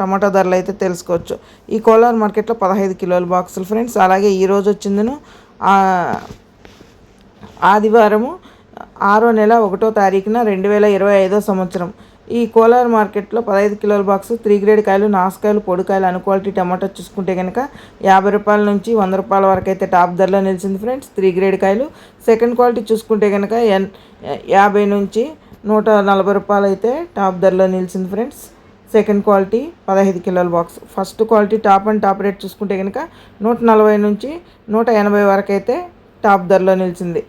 టమాటా ధరలు అయితే తెలుసుకోవచ్చు. ఈ కోలార్ మార్కెట్లో పదహైదు కిలోల బాక్సులు ఫ్రెండ్స్. అలాగే ఈరోజు వచ్చిందను ఆదివారము ఆరో నెల ఒకటో తారీఖున రెండు వేల ఇరవై ఐదో సంవత్సరం. ఈ కోలార్ మార్కెట్లో పదహైదు కిలోల బాక్స్ త్రీ గ్రేడ్ కాయలు నాసుకాయలు పొడికాయలు అను క్వాలిటీ టమాటో చూసుకుంటే కనుక యాభై రూపాయల నుంచి వంద రూపాయల వరకు అయితే టాప్ ధరలో నిలిచింది ఫ్రెండ్స్ త్రీ గ్రేడ్ కాయలు. సెకండ్ క్వాలిటీ చూసుకుంటే కనుక ఎన్ యాభై నుంచి నూట నలభై రూపాయలు అయితే టాప్ ధరలో నిలిచింది ఫ్రెండ్స్. సెకండ్ క్వాలిటీ పదహైదు కిలోల box. First quality top and top rate చూసుకుంటే కనుక నూట నలభై నుంచి నూట ఎనభై వరకు అయితే టాప్ ధరలో నిలిచింది.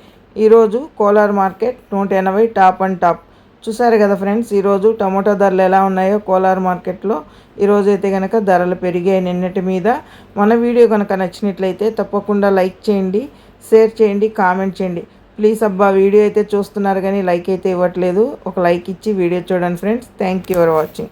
ఈరోజు కోలార్ మార్కెట్ నూట ఎనభై టాప్ అండ్ టాప్. చూసారు కదా ఫ్రెండ్స్ ఈరోజు టమోటా ధరలు ఎలా ఉన్నాయో కోలార్ మార్కెట్లో. ఈరోజు అయితే కనుక ధరలు పెరిగాయి నిన్నటి మీద. మన వీడియో కనుక నచ్చినట్లయితే తప్పకుండా లైక్ చేయండి షేర్ చేయండి కామెంట్ చేయండి. ప్లీజ్ అబ్బా వీడియో అయితే చూస్తున్నారు కానీ లైక్ అయితే ఇవ్వట్లేదు. ఒక లైక్ ఇచ్చి వీడియో చూడండి friends. Thank you for watching.